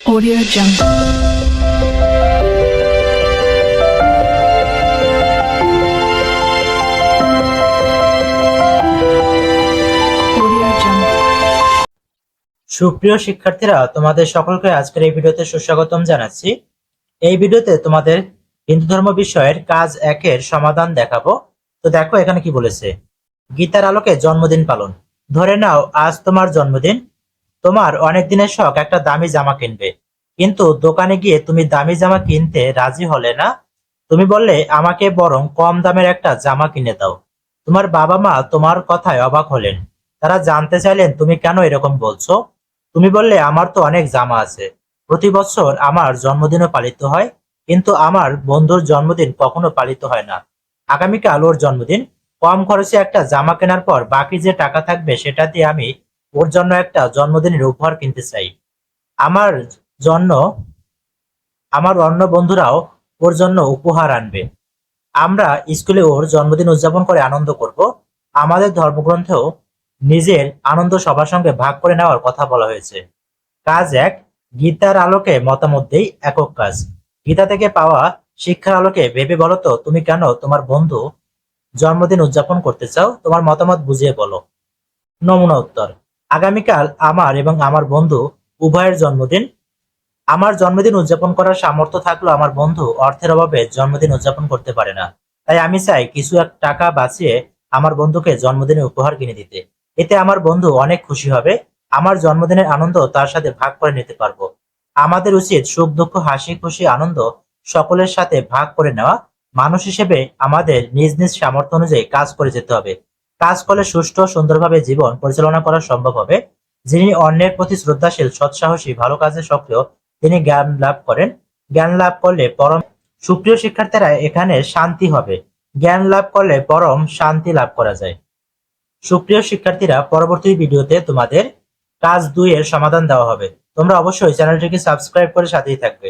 Audio Jungle. সুপ্রিয় শিক্ষার্থীরা, তোমাদের সকলকে আজকের এই ভিডিওতে সুস্বাগতম জানাচ্ছি। এই ভিডিওতে তোমাদের হিন্দু ধর্ম বিষয়ের কাজ একের সমাধান দেখাবো। তো দেখো এখানে কি বলেছে। গীতার আলোকে জন্মদিন পালন। ধরে নাও, আজ তোমার জন্মদিন। তোমার অনেক দিনের শখ একটা দামি জামা কিনবে। কিন্তু দোকানে গিয়ে তুমি দামি জামা কিনতে রাজি হলে না? তুমি বললে, আমাকে বরং কম দামের একটা জামা কিনে দাও। তোমার বাবা মা তোমার কথায় অবাক হলেন। তারা জানতে চাইলেন, তুমি কেন এরকম বলছো? তুমি বললে, আমার তো অনেক জামা আছে। প্রতি বছর আমার জন্মদিনও পালিত হয়, কিন্তু আমার বন্ধুর জন্মদিন কখনো পালিত হয় না। আগামীকাল ওর জন্মদিন। কম খরচে একটা জামা কেনার পর বাকি যে টাকা থাকবে সেটা দিয়ে আমি ওর জন্য একটা জন্মদিনের উপহার কিনতে চাই। আমার জন্য, আমার অন্য বন্ধুরাও ওর জন্য উপহার আনবে। আমরা স্কুলে ওর জন্মদিন উদযাপন করে আনন্দ করব। আমাদের ধর্মগ্রন্থেও নিজের আনন্দ সবার সঙ্গে ভাগ করে নেওয়ার কথা বলা হয়েছে। কাজ এক, গীতার আলোকে মতামত দেই, একক কাজ। গীতা থেকে পাওয়া শিক্ষার আলোকে ভেবে বলো তো, তুমি কেন তোমার বন্ধু জন্মদিন উদযাপন করতে চাও? তোমার মতামত বুঝিয়ে বলো। নমুনা উত্তর। আগামীকাল আমার এবং আমার বন্ধু উভয়ের জন্মদিন। আমার জন্মদিন উদযাপন করার সামর্থ্য থাকলেও আমার বন্ধু অর্থের অভাবে জন্মদিন উদযাপন করতে পারে না। তাই আমি চাই কিছু এক টাকা বাঁচিয়ে আমার বন্ধুকে জন্মদিনে উপহার কিনে দিতে। এতে আমার বন্ধু অনেক খুশি হবে। আমার জন্মদিনের আনন্দ তার সাথে ভাগ করে নিতে পারব। আমাদের উচিত সুখ, দুঃখ, হাসি, খুশি, আনন্দ সকলের সাথে ভাগ করে নেওয়া। মানুষ হিসেবে আমাদের নিজ নিজ সামর্থ্য অনুযায়ী কাজ করে যেতে হবে। কাজ করলে সুষ্ঠু সুন্দরভাবে জীবন পরিচালনা করা সম্ভব হবে। যিনি অন্যের প্রতি শ্রদ্ধাশীল, সৎসাহসী, ভালো কাজে সক্রিয়, তিনি জ্ঞান লাভ করেন। জ্ঞান লাভ করলে পরম সুপ্রিয় শিক্ষার্থীরা এখানে শান্তি হবে। জ্ঞান লাভ করলে পরম শান্তি লাভ করা যায়। সুপ্রিয় শিক্ষার্থীরা, পরবর্তী ভিডিওতে তোমাদের কাজ দুই এর সমাধান দেওয়া হবে। তোমরা অবশ্যই চ্যানেলটিকে সাবস্ক্রাইব করে সাথেই থাকবে।